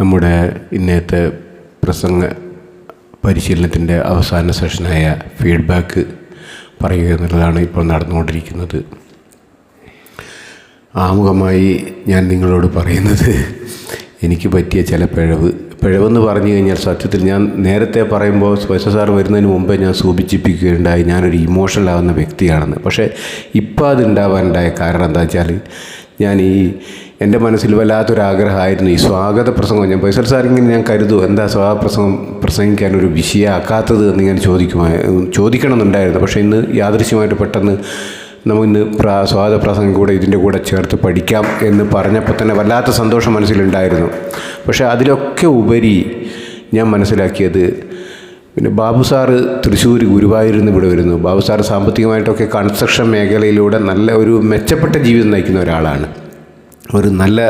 നമ്മുടെ ഇന്നത്തെ പ്രസംഗ പരിശീലനത്തിന്റെ അവസാന സെഷനായ ഫീഡ്ബാക്ക് പറയുക എന്നുള്ളതാണ് ഇപ്പോൾ നടന്നുകൊണ്ടിരിക്കുന്നത്. ആമുഖമായി ഞാൻ നിങ്ങളോട് പറയുന്നത് എനിക്ക് പറ്റിയ ചില പിഴവ്. പിഴവെന്ന് പറഞ്ഞു കഴിഞ്ഞാൽ സത്യത്തിൽ ഞാൻ നേരത്തെ പറയുമ്പോൾ സ്വശ സാർ വരുന്നതിന് മുമ്പേ ഞാൻ സൂചിപ്പിക്കുകയുണ്ടായി. ഞാനൊരു ഇമോഷണൽ ആവുന്ന വ്യക്തിയാണെന്ന്. പക്ഷേ ഇപ്പോൾ അതുണ്ടാവാനുണ്ടായ കാരണം എന്താ വെച്ചാൽ ഞാൻ ഈ എന്റെ മനസ്സിൽ വല്ലാത്തൊരാഗ്രഹമായിരുന്നു. ഈ സ്വാഗത പ്രസംഗം ഞാൻ ഫൈസൽ സാർ ഇങ്ങനെ ഞാൻ കരുതും എന്താ സ്വാഗത പ്രസംഗം പ്രസംഗിക്കാൻ ഒരു വിഷയമാക്കാത്തത് എന്ന് ഞാൻ ചോദിക്കുമായി ചോദിക്കണമെന്നുണ്ടായിരുന്നു. പക്ഷേ ഇന്ന് യാദൃശ്യമായിട്ട് പെട്ടെന്ന് നമുക്കിന്ന് പ്രാ സ്വാഗത പ്രസംഗം കൂടെ ഇതിന്റെ കൂടെ ചേർത്ത് പഠിക്കാം എന്ന് പറഞ്ഞപ്പോൾ തന്നെ വല്ലാത്ത സന്തോഷം മനസ്സിലുണ്ടായിരുന്നു. പക്ഷേ അതിലൊക്കെ ഉപരി ഞാൻ മനസ്സിലാക്കിയത് പിന്നെ ബാബു സാറ് തൃശ്ശൂർ ഗുരുവായൂരിൽ ഇവിടെ വരുന്നു. ബാബു സാറ് സാമ്പത്തികമായിട്ടൊക്കെ കൺസ്ട്രക്ഷൻ മേഖലയിലൂടെ നല്ല ഒരു മെച്ചപ്പെട്ട ജീവിതം നയിക്കുന്ന ഒരാളാണ്. ഒരു നല്ല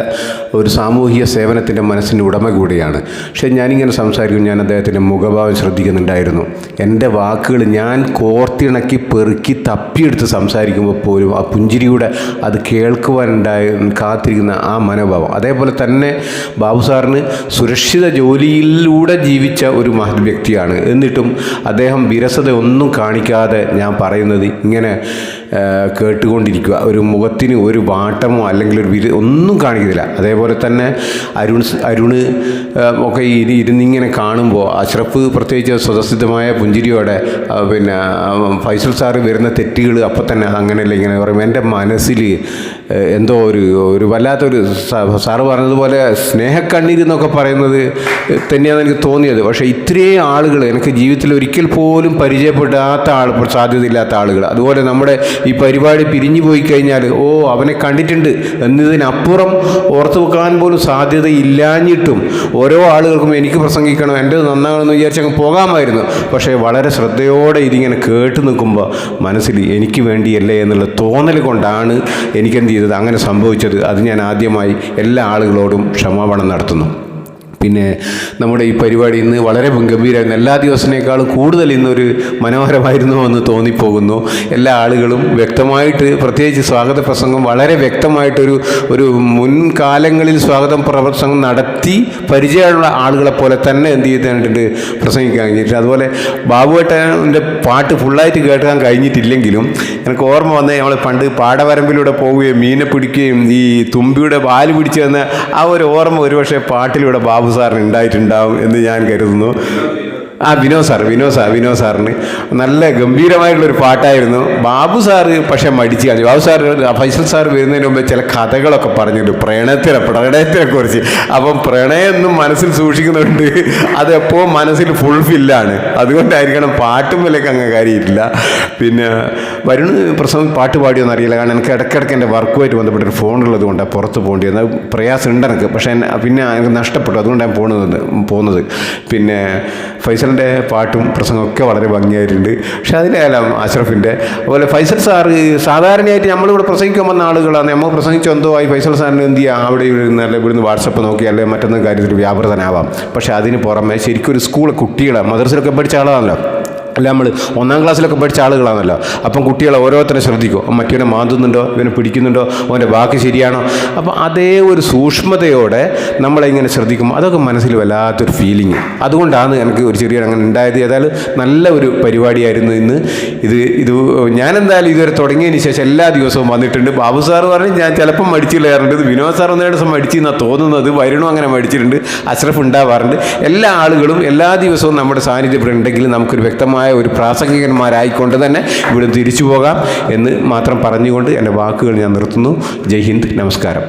ഒരു സാമൂഹിക സേവനത്തിന്റെ മനസ്സിന്റെ ഉടമ കൂടിയാണ്. പക്ഷേ ഞാനിങ്ങനെ സംസാരിക്കും ഞാൻ അദ്ദേഹത്തിന്റെ മുഖഭാവം ശ്രദ്ധിക്കുന്നുണ്ടായിരുന്നു. എന്റെ വാക്കുകൾ ഞാൻ കോർത്തിണക്കി പെറുക്കി തപ്പിയെടുത്ത് സംസാരിക്കുമ്പോൾ പോലും ആ പുഞ്ചിരിയുടെ അത് കേൾക്കുവാനുണ്ടായ കാത്തിരിക്കുന്ന ആ മനോഭാവം. അതേപോലെ തന്നെ ബാബു സാറിന് സുരക്ഷിത ജോലിയിലൂടെ ജീവിച്ച ഒരു മഹത് വ്യക്തിയാണ്. എന്നിട്ടും അദ്ദേഹം വിരസത ഒന്നും കാണിക്കാതെ ഞാൻ പറയുന്നത് ഇങ്ങനെ കേട്ടുകൊണ്ടിരിക്കുക. ഒരു മുഖത്തിന് ഒരു വാട്ടമോ അല്ലെങ്കിൽ ഒരു വിരു ഒന്നും കാണിക്കുന്നില്ല. അതേപോലെ തന്നെ അരുൺ അരുണ് ഒക്കെ ഇരി ഇരുന്നിങ്ങനെ കാണുമ്പോൾ അഷ്റഫ് പ്രത്യേകിച്ച് സ്വതസിദ്ധമായ പുഞ്ചിരിയോടെ പിന്നെ ഫൈസൽ സാറ് വരുന്ന തെറ്റുകൾ അപ്പം തന്നെ അങ്ങനെയല്ല ഇങ്ങനെ പറയും. എന്റെ മനസ്സിൽ എന്തോ ഒരു ഒരു വല്ലാത്തൊരു സാറ് പറഞ്ഞതുപോലെ സ്നേഹക്കണ്ണീരെന്നൊക്കെ പറയുന്നത് തന്നെയാണ് എനിക്ക് തോന്നിയത്. പക്ഷേ ഇത്രയും ആളുകൾ എനിക്ക് ജീവിതത്തിൽ ഒരിക്കൽ പോലും പരിചയപ്പെടാത്ത ആൾ സാധ്യതയില്ലാത്ത ആളുകൾ അതുപോലെ നമ്മുടെ ഈ പരിപാടി പിരിഞ്ഞു പോയി കഴിഞ്ഞാൽ ഓ അവനെ കണ്ടിട്ടുണ്ട്. എന്നതിനപ്പുറം ഓർത്തു വെക്കാൻ പോലും സാധ്യതയില്ലാഞ്ഞിട്ടും ഓരോ ആളുകൾക്കും എനിക്ക് പ്രസംഗിക്കണം എന്റെ നന്നാകണമെന്ന് വിചാരിച്ച് അങ്ങ് പോകാമായിരുന്നു. പക്ഷേ വളരെ ശ്രദ്ധയോടെ ഇതിങ്ങനെ കേട്ട് നിൽക്കുമ്പോൾ മനസ്സിൽ എനിക്ക് വേണ്ടിയല്ലേ എന്നുള്ള തോന്നൽ കൊണ്ടാണ് എനിക്കെന്ത് ചെയ്തത് അങ്ങനെ സംഭവിച്ചത്. അത് ഞാൻ ആദ്യമായി എല്ലാ ആളുകളോടും ക്ഷമാപണം നടത്തുന്നു. പിന്നെ നമ്മുടെ ഈ പരിപാടി ഇന്ന് വളരെ ഗംഭീരമായിരുന്നു. എല്ലാ ദിവസത്തിനേക്കാളും കൂടുതൽ ഇന്നൊരു മനോഹരമായിരുന്നു എന്ന് തോന്നിപ്പോകുന്നു. എല്ലാ ആളുകളും വ്യക്തമായിട്ട് പ്രത്യേകിച്ച് സ്വാഗത പ്രസംഗം വളരെ വ്യക്തമായിട്ടൊരു ഒരു മുൻകാലങ്ങളിൽ സ്വാഗതം പ്രസംഗം നടത്തി പരിചയമുള്ള ആളുകളെ പോലെ തന്നെ എന്ത് ചെയ്തിട്ടുണ്ട് പ്രസംഗിക്കാൻ കഴിഞ്ഞിട്ട് അതുപോലെ ബാബുവേട്ടന്റെ പാട്ട് ഫുള്ളായിട്ട് കേൾക്കാൻ കഴിഞ്ഞിട്ടില്ലെങ്കിലും എനിക്ക് ഓർമ്മ വന്നത് നമ്മൾ പണ്ട് പാടവരമ്പിലൂടെ പോവുകയും മീനെ പിടിക്കുകയും ഈ തുമ്പിയുടെ വാൽ പിടിച്ചു തന്ന ആ ഒരു ഓർമ്മ ഒരുപക്ഷെ പാട്ടിലൂടെ ബാബു സാറിന് ഉണ്ടായിട്ടുണ്ടാവും എന്ന് ഞാൻ കരുതുന്നു. ആ വിനോദ് സാർ വിനോദ് സാർ വിനോദ് സാറിന് നല്ല ഗംഭീരമായിട്ടുള്ളൊരു പാട്ടായിരുന്നു. ബാബു സാറ് പക്ഷേ മടിച്ച് കളഞ്ഞു. ബാബു സാർ ഫൈസൽ സാർ വരുന്നതിന് മുമ്പ് ചില കഥകളൊക്കെ പറഞ്ഞിട്ടുണ്ട് പ്രണയത്തിനെ പ്രണയത്തിനെ കുറിച്ച്. അപ്പം പ്രണയം എന്നും മനസ്സിൽ സൂക്ഷിക്കുന്നുണ്ട് അതെപ്പോൾ മനസ്സിൽ ഫുൾഫില്ലാണ് അതുകൊണ്ടായിരിക്കണം പാട്ടും വിലക്ക് അങ്ങ് കാര്യമില്ല. പിന്നെ വരുണ് പ്രശ്നം പാട്ട് പാടിയോന്ന് അറിയില്ല. കാരണം എനിക്ക് ഇടയ്ക്കിടയ്ക്ക് എന്റെ വർക്കുമായിട്ട് ബന്ധപ്പെട്ടൊരു ഫോണുള്ളത് കൊണ്ടാണ് പുറത്ത് പോകേണ്ടി വന്നത്. പ്രയാസം ഉണ്ട് എനിക്ക്. പക്ഷേ പിന്നെ എനിക്ക് നഷ്ടപ്പെട്ടു. അതുകൊണ്ടാണ് പോകുന്നത് പോകുന്നത് പിന്നെ ഫൈസലിന്റെ പാട്ടും പ്രസംഗമൊക്കെ വളരെ ഭംഗിയായിട്ടുണ്ട്. പക്ഷെ അതിലായാലും അഷ്റഫിന്റെ അതുപോലെ ഫൈസൽ സാറ് സാധാരണയായിട്ട് നമ്മളിവിടെ പ്രസംഗിക്കാൻ വന്ന ആളുകളാണ്. നമ്മൾ പ്രസംഗിച്ച് എന്തോ ആയി ഫൈസൽ സാറിന് എന്ത് ചെയ്യുക അവിടെ ഇരുന്ന് അല്ലെങ്കിൽ ഇവിടുന്ന് വാട്സപ്പ് നോക്കി അല്ലെ മറ്റൊന്നും കാര്യത്തിൽ വ്യാപൃതനാവാം. പക്ഷേ അതിന് പുറമെ ശരിക്കും ഒരു സ്കൂൾ കുട്ടികളെ മദ്രസയിലൊക്കെ പഠിച്ച ആളാണല്ലോ. അല്ല നമ്മൾ ഒന്നാം ക്ലാസ്സിലൊക്കെ പഠിച്ച ആളുകളാണല്ലോ. അപ്പം കുട്ടികളെ ഓരോരുത്തരെ ശ്രദ്ധിക്കും. മറ്റവനെ മാന്തുന്നുണ്ടോ? ഇവനെ പിടിക്കുന്നുണ്ടോ? അവന്റെ വാക്ക് ശരിയാണോ? അപ്പം അതേ ഒരു സൂക്ഷ്മതയോടെ നമ്മളെ ഇങ്ങനെ ശ്രദ്ധിക്കും. അതൊക്കെ മനസ്സിൽ വല്ലാത്തൊരു ഫീലിംഗ് അതുകൊണ്ടാണ് എനിക്ക് ഒരു ചെറിയ അങ്ങനെ ഉണ്ടായത്. ഏതായാലും നല്ല ഒരു പരിപാടിയായിരുന്നു ഇന്ന്. ഇത് ഇത് ഞാനെന്തായാലും ഇതുവരെ തുടങ്ങിയതിന് ശേഷം എല്ലാ ദിവസവും വന്നിട്ടുണ്ട്. ബാബു സാർ പറഞ്ഞ് ഞാൻ ചിലപ്പം മടിച്ചില്ലാറുണ്ട് ഇത് വിനോദ് സാർ ഒന്നേ ദിവസം മടിച്ചെന്നാണ് തോന്നുന്നത്. വരുണും അങ്ങനെ മടിച്ചിട്ടുണ്ട്. അഷ്റഫ് ഉണ്ടാവാറുണ്ട്. എല്ലാ ആളുകളും എല്ലാ ദിവസവും നമ്മുടെ സാന്നിധ്യം ഉണ്ടെങ്കിൽ നമുക്കൊരു വ്യക്തമായ ഒരു പ്രാസംഗികന്മാരായിക്കൊണ്ട് തന്നെ ഇവിടെ തിരിച്ചു പോകാം എന്ന് മാത്രം പറഞ്ഞുകൊണ്ട് എന്റെ വാക്കുകൾ ഞാൻ നിർത്തുന്നു. ജയ് ഹിന്ദ്. നമസ്കാരം.